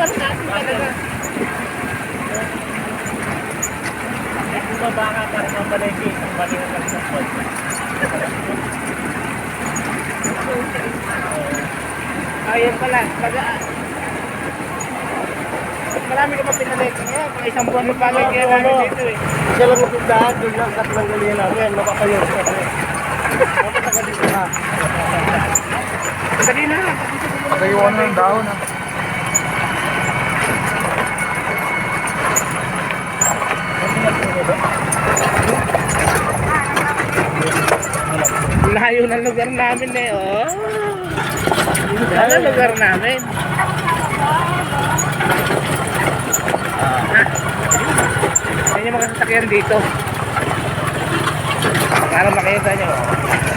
lugar natin talaga. Bumaba ka para mamalengke isang bali na lang sa. Ayun pala. Taga... Marami ka pa ngayon. Mga isang buwan mo pala kaya namin dito eh. Siya lang ang pindahan, doon lang katlong galingan namin. Makakayo. Makatagal dito na. Dali na. Patayuan ng dahon. ah. Layo ng lugar namin eh, oh. Ano ang lugar namin? Ha? Yan yung mga sasakyan dito. Para makita nyo. oh.